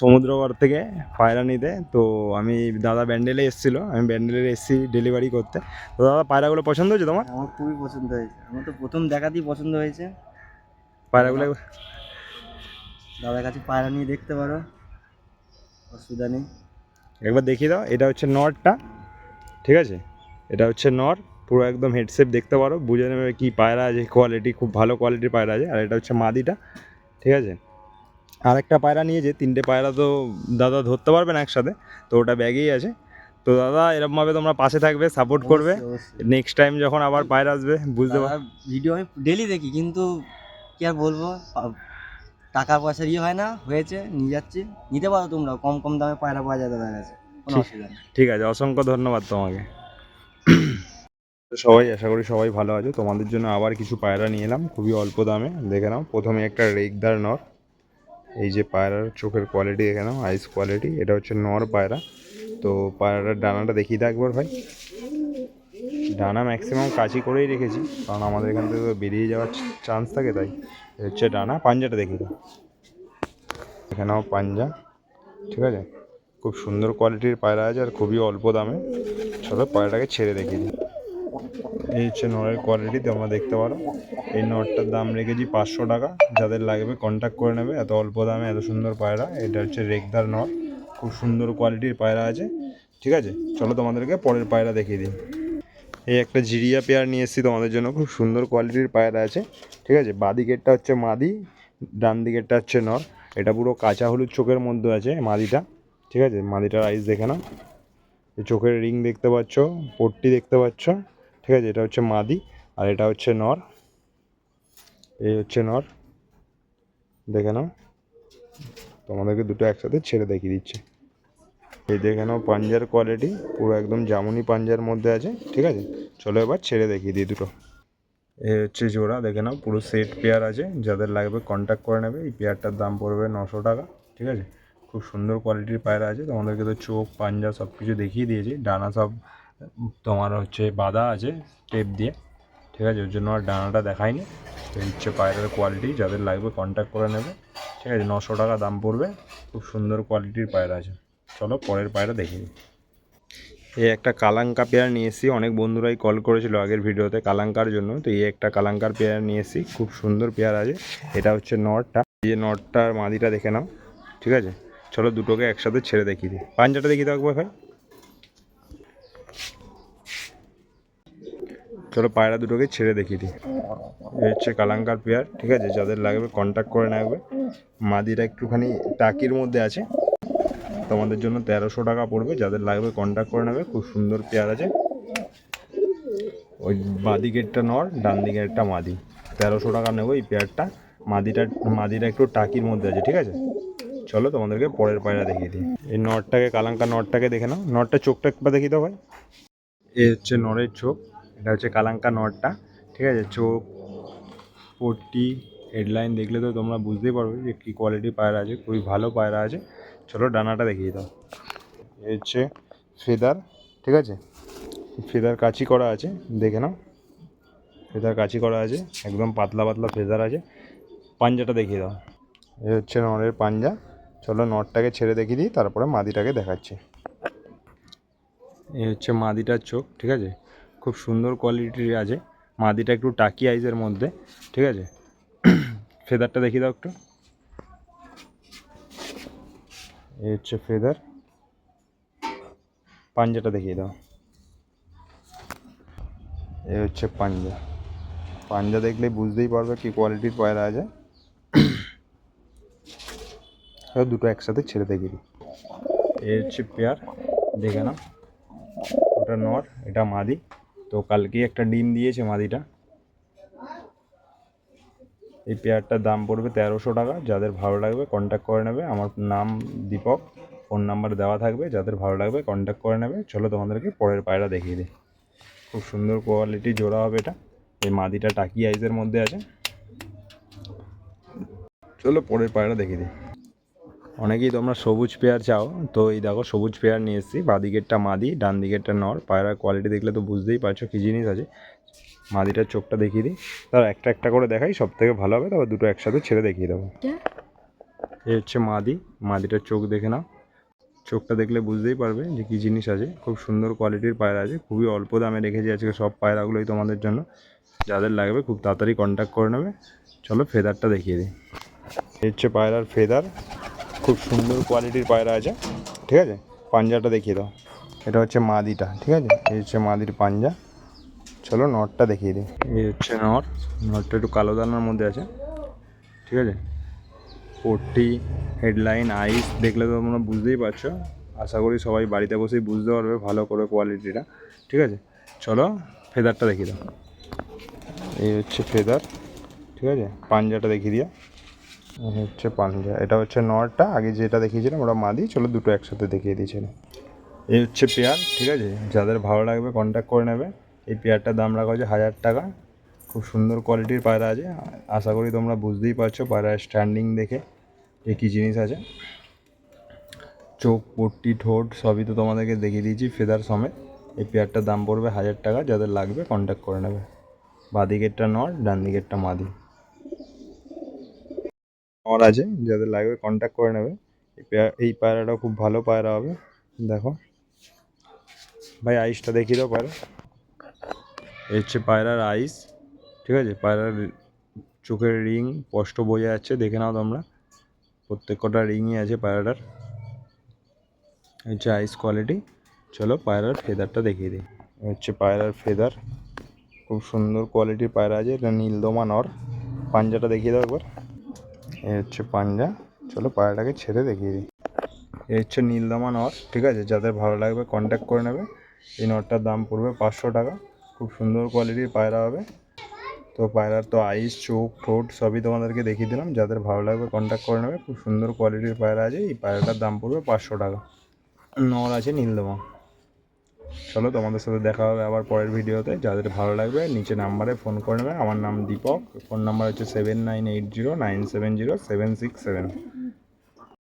সমুদ্রগড় থেকে পায়রা নিতে তো আমি দাদা ব্যান্ডেলে এসেছিল আমি ব্যান্ডেলে এসেছি ডেলিভারি করতে। তো দাদা পায়রাগুলো পছন্দ হয়েছে তোমার? আমার খুবই পছন্দ হয়েছে। আমার তো প্রথম দেখাতেই পছন্দ হয়েছে। পায়রাগুলো দাদার কাছে পায়রা নিয়ে দেখতে পারো। অসুবিধা নেই। একবার দেখিয়ে দাও এটা হচ্ছে নরটা ঠিক আছে? এটা হচ্ছে নর পুরো একদম হেডসেপ দেখতে পারো বুঝে নেবে কী পায়রা আছে কোয়ালিটি খুব ভালো কোয়ালিটির পায়রা আছে আর এটা হচ্ছে মাদিটা ঠিক আছে? আর একটা পায়রা নিয়েছে তিনটে পায়রা তো দাদা ধরতে পারবে না একসাথে তো ওটা ব্যাগেই আছে। তো দাদা এরকমভাবে তোমরা পাশে থাকবে সাপোর্ট করবে। নেক্সট টাইম যখন আবার পায়রা আসবে বুঝতে পার ভিডিও আমি ডেলি দেখি কিন্তু কি আর বলব টাকা পয়সার ইয়ে হয় না হয়েছে নিয়ে যাচ্ছি। নিতে পারো তোমরা কম কম দামে পায়রা পাওয়া যায় দাদার কাছে কোনো ঠিক। অসুবিধা নেই। ঠিক আছে অসংখ্য ধন্যবাদ তোমাকে। তো সবাই আশা করি সবাই ভালো আছো। তোমাদের জন্য আবার কিছু পায়রা নিয়ে এলাম খুবই অল্প দামে। দেখে নাও প্রথমে একটা রেগদার নর। এই যে পায়রার চোখের কোয়ালিটি দেখে নাও আইস কোয়ালিটি এটা হচ্ছে নর পায়রা। তো পায়রাটার ডানাটা দেখিয়ে দাও একবার ভাই। ডানা ম্যাক্সিমাম কাঁচি করেই রেখেছি, কারণ আমাদের এখান থেকে বেরিয়ে যাওয়ার চান্স থাকে তাই। হচ্ছে ডানা, পাঞ্জাটা দেখিয়ে দাও। দেখে নাও পাঞ্জা, ঠিক আছে? খুব সুন্দর কোয়ালিটির পায়রা আছে আর খুবই অল্প দামে। চলো পায়রাটাকে ছেড়ে দেখিয়ে এই হচ্ছে নরের কোয়ালিটি তোমরা দেখতে পারো। এই নটটার দাম রেখেছি পাঁচশো টাকা। যাদের লাগবে কন্ট্যাক্ট করে নেবে। এত অল্প দামে এত সুন্দর পায়রা। এটা হচ্ছে রেগদার নট খুব সুন্দর কোয়ালিটির পায়রা আছে। ঠিক আছে? চলো তোমাদেরকে পরের পায়রা দেখিয়ে দিই। এই একটা জিরিয়া পেয়ার নিয়ে এসেছি তোমাদের জন্য। খুব সুন্দর কোয়ালিটির পায়রা আছে। ঠিক আছে? বাঁ দিকেরটা হচ্ছে মাদি, ডান দিকেরটা হচ্ছে নর। এটা পুরো কাঁচা হলুদ চোখের মধ্যে আছে মাদিটা। ঠিক আছে? মাদিটার আইস দেখে এই চোখের রিং দেখতে পাচ্ছ, পট্টি দেখতে পাচ্ছ। ঠিক আছে, এটা হচ্ছে মাদি আর এটা হচ্ছে নর। এই হচ্ছে নর। দেখে নাও। তোমাদেরকে দুটো একসাথে ছেড়ে দেখিয়ে দিচ্ছে। এই দেখে নাও পাঞ্জার কোয়ালিটি পুরো একদম জামুনি পাঞ্জার মধ্যে আছে, ঠিক আছে? চলো এবার ছেড়ে দেখিয়ে দিই দুটো। এই হচ্ছে জোড়া, দেখে নাও পুরো সেট পেয়ার আছে, যাদের লাগবে কন্ট্যাক্ট করে নেবে। এই পেয়ারটার দাম পড়বে নশো টাকা, ঠিক আছে? খুব সুন্দর কোয়ালিটির পায়রা আছে। তোমাদেরকে তো চোখ, পাঞ্জা সব কিছু দেখিয়ে দিয়েছি। ডানা সব তোমার হচ্ছে বাঁধা আছে টেপ দিয়ে। ঠিক আছে ওর জন্য আর ডানাটা দেখায়নি তো হচ্ছে পায়রার কোয়ালিটি যাদের লাগবে কন্ট্যাক্ট করে নেবে। ঠিক আছে, নশো টাকা দাম পড়বে। খুব সুন্দর কোয়ালিটির পায়রা আছে। চলো পরের পায়রা দেখে নিই। এই একটা কালাঙ্কা পেয়ার নিয়ে এসেছি। অনেক বন্ধুরাই কল করেছিল আগের ভিডিওতে কালাঙ্কার জন্য। তো এই একটা কালাঙ্কার পেয়ার নিয়ে এসেছি। খুব সুন্দর পেয়ার আছে। এটা হচ্ছে নটটা। এই যে নটটার মাদিটা দেখে নাও। ঠিক আছে, চলো দুটোকে একসাথে ছেড়ে দেখিয়ে দিই। পাঞ্জাটা দাও একবার ভাই। চলো পায়রা দুটোকে ছেড়ে দেখিয়ে দিই। এই হচ্ছে কালাঙ্কার পেয়ার, ঠিক আছে? যাদের লাগবে কন্ট্যাক্ট করে নেবে মাদিরা একটুখানি টাকির মধ্যে আছে। তোমাদের জন্য তেরোশো টাকা পড়বে। যাদের লাগবে কন্ট্যাক্ট করে নেবে। খুব সুন্দর পেয়ার আছে। ওই বাঁ দিকেরটা নর ডান দিকেরটা মাদি। তেরোশো টাকা নেব এই পেয়ারটা। মাদিটা মাদিটা একটু টাকির মধ্যে আছে, ঠিক আছে? চলো তোমাদেরকে পরের পায়রা দেখিয়ে দিই। এই নটটাকে কালাঙ্কা নটটাকে দেখে নাও। নটটা চোখটা একবার দেখিয়ে দাও ভাই। এ হচ্ছে নরের চোখ। এটা হচ্ছে কালাঙ্কা নটটা, ঠিক আছে? চোখ, পট্টি হেডলাইন দেখলে তো তোমরা বুঝতেই পারবে যে কী কোয়ালিটি পায়রা আছে, খুবই ভালো পায়রা আছে। চলো ডানাটা দেখিয়ে দাও। হচ্ছে ফেদার, ঠিক আছে? ফেদার কাচি করা আছে, দেখে নাও। ফেদার কাচি করা আছে, একদম পাতলা পাতলা ফেদার আছে। পাঞ্জাটা দেখিয়ে দাও। এ হচ্ছে নরের পাঞ্জা। চলো নটটাকে ছেড়ে দেখিয়ে দিই, তারপরে মাদিটাকে দেখাচ্ছি। এই হচ্ছে মাদিটার চোখ, ঠিক আছে? খুব সুন্দর কোয়ালিটির আছে। মাদিটা একটু টাকি আইজের মধ্যে, ঠিক আছে? ফেদারটা দেখিয়ে দাও একটু। এই হচ্ছে ফেদার। পাঞ্জাটা দেখিয়ে দাও। এ হচ্ছে পাঞ্জা। পাঞ্জা দেখলে বুঝতেই পারবে কি কোয়ালিটির পায়রা আছে। দুটো একসাথে ছেড়ে দিই এই হচ্ছে পেয়ার, দেখে নাও। ওটা নর, এটা মাদি। তো কালকেই একটা ডিম দিয়েছে মাদিটা। এই পেয়ারটার দাম পড়বে তেরোশো টাকা, যাদের ভালো লাগবে কন্ট্যাক্ট করে নেবে। আমার নাম দীপক ফোন নাম্বার দেওয়া থাকবে, যাদের ভালো লাগবে কন্ট্যাক্ট করে নেবে। চলো তোমাদেরকে পরের পায়রা দেখিয়ে দিই। খুব সুন্দর কোয়ালিটি জোড়া হবে এটা। এই মাদিটা টাকি আইজের মধ্যে আছে। চলো পরের পায়রা দেখিয়ে দিই। অনেকেই তোমরা সবুজ পেয়ার চাও তো এই দেখো সবুজ পেয়ার নিয়ে এসেছি বাঁ দিকেরটা মাদি ডান দিকেরটা নর পায়রার কোয়ালিটি দেখলে তো বুঝতেই পারছ কী জিনিস আছে। মাদিটার চোখটা দেখিয়ে দিই তার একটা একটা করে দেখাই সব থেকে ভালো হবে তারপর দুটো একসাথে ছেড়ে দেখিয়ে দেবো। এই হচ্ছে মাদি মাদিটার চোখ দেখে নাও। চোখটা দেখলে বুঝতেই পারবে যে কী জিনিস আছে খুব সুন্দর কোয়ালিটির পায়রা আছে খুবই অল্প দামে রেখেছি আজকে সব পায়রাগুলোই তোমাদের জন্য। যাদের লাগবে খুব তাড়াতাড়ি কন্ট্যাক্ট করে নেবে। চলো ফেদারটা দেখিয়ে দিই। এই হচ্ছে পায়রার ফেদার খুব সুন্দর কোয়ালিটির পায়রা আছে। ঠিক আছে? পাঞ্জাটা দেখিয়ে দাও। এটা হচ্ছে মাদিটা, ঠিক আছে? এই হচ্ছে মাদির পাঞ্জা। চলো নটটা দেখিয়ে দিই। এই হচ্ছে নট। নটটা একটু কালো দানার মধ্যে আছে। ঠিক আছে? পট্টি, হেডলাইন, আইস, দেখলে তো তোমরা বুঝতেই পারছ। আশা করি সবাই বাড়িতে বসেই বুঝতে পারবে ভালো করে কোয়ালিটিটা। ঠিক আছে? চলো ফেদারটা দেখিয়ে দাও। এই হচ্ছে ফেদার। ঠিক আছে? পাঞ্জাটা দেখিয়ে দিয়া হচ্ছে পাঞ্জা। এটা হচ্ছে নটটা আগে যেটা দেখিয়েছিলাম, ওটা মাদি চলো দুটো একসাথে দেখিয়ে দিয়েছিলাম এই হচ্ছে পেয়ার, ঠিক আছে? যাদের ভালো লাগবে কন্ট্যাক্ট করে নেবে। এই পেয়ারটার দাম রাখা হচ্ছে হাজার টাকা। খুব সুন্দর কোয়ালিটির পায়রা আছে। আশা করি তোমরা বুঝতেই পারছ পায়রার স্ট্যান্ডিং দেখে যে কী জিনিস আছে। চোখ, পট্টি, ঠোঁট সবই তো তোমাদেরকে দেখিয়ে দিয়েছি ফেদার সমেত। এই পেয়ারটার দাম পড়বে হাজার টাকা। যাদের লাগবে কন্ট্যাক্ট করে নেবে। বাঁ দিকেরটা নর ডান দিকেরটা মাদি। নর আছে, যাদের লাগবে কন্ট্যাক্ট করে নেবে। এই পেয়ার এই পায়রাটাও খুব ভালো পায়রা হবে, দেখো। ভাই আইসটা দেখিয়ে দাও পায়রা। এই হচ্ছে পায়রার আইস ঠিক আছে? পায়রার চোখের রিং স্পষ্ট বোঝা যাচ্ছে, দেখে নাও তোমরা। প্রত্যেক কটা রিংই আছে পায়রাটার। হচ্ছে আইস কোয়ালিটি চলো পায়রার ফেদারটা দেখিয়ে দিই। হচ্ছে পায়রার ফেদার খুব সুন্দর কোয়ালিটির পায়রা আছে, এটা নীলদমা নর। পাঞ্জাটা দেখিয়ে দাও একবার। এই হচ্ছে পাঞ্জা। চলো পায়রাটাকে ছেড়ে দেখিয়ে দিই। এই হচ্ছে নীলদমা নর ঠিক আছে? যাদের ভালো লাগবে কন্ট্যাক্ট করে নেবে। এই নটটার দাম পড়বে পাঁচশো টাকা। খুব সুন্দর কোয়ালিটির পায়রা হবে। তো পায়রার তো আইস চোখ, ঠোঁট সবই তোমাদেরকে দেখিয়ে দিলাম। যাদের ভালো লাগবে কন্ট্যাক্ট করে নেবে। খুব সুন্দর কোয়ালিটির পায়রা আছে। এই পায়রাটার দাম পড়বে পাঁচশো টাকা। নর আছে নীলদমা। চলো তোমাদের সাথে দেখা হবে আবার পরের ভিডিওতে। যাদের ভালো লাগবে, নিচে নাম্বারে ফোন করে নেবে। আমার নাম দীপক। ফোন নাম্বার হচ্ছে seven nine eight zero nine seven zero seven six seven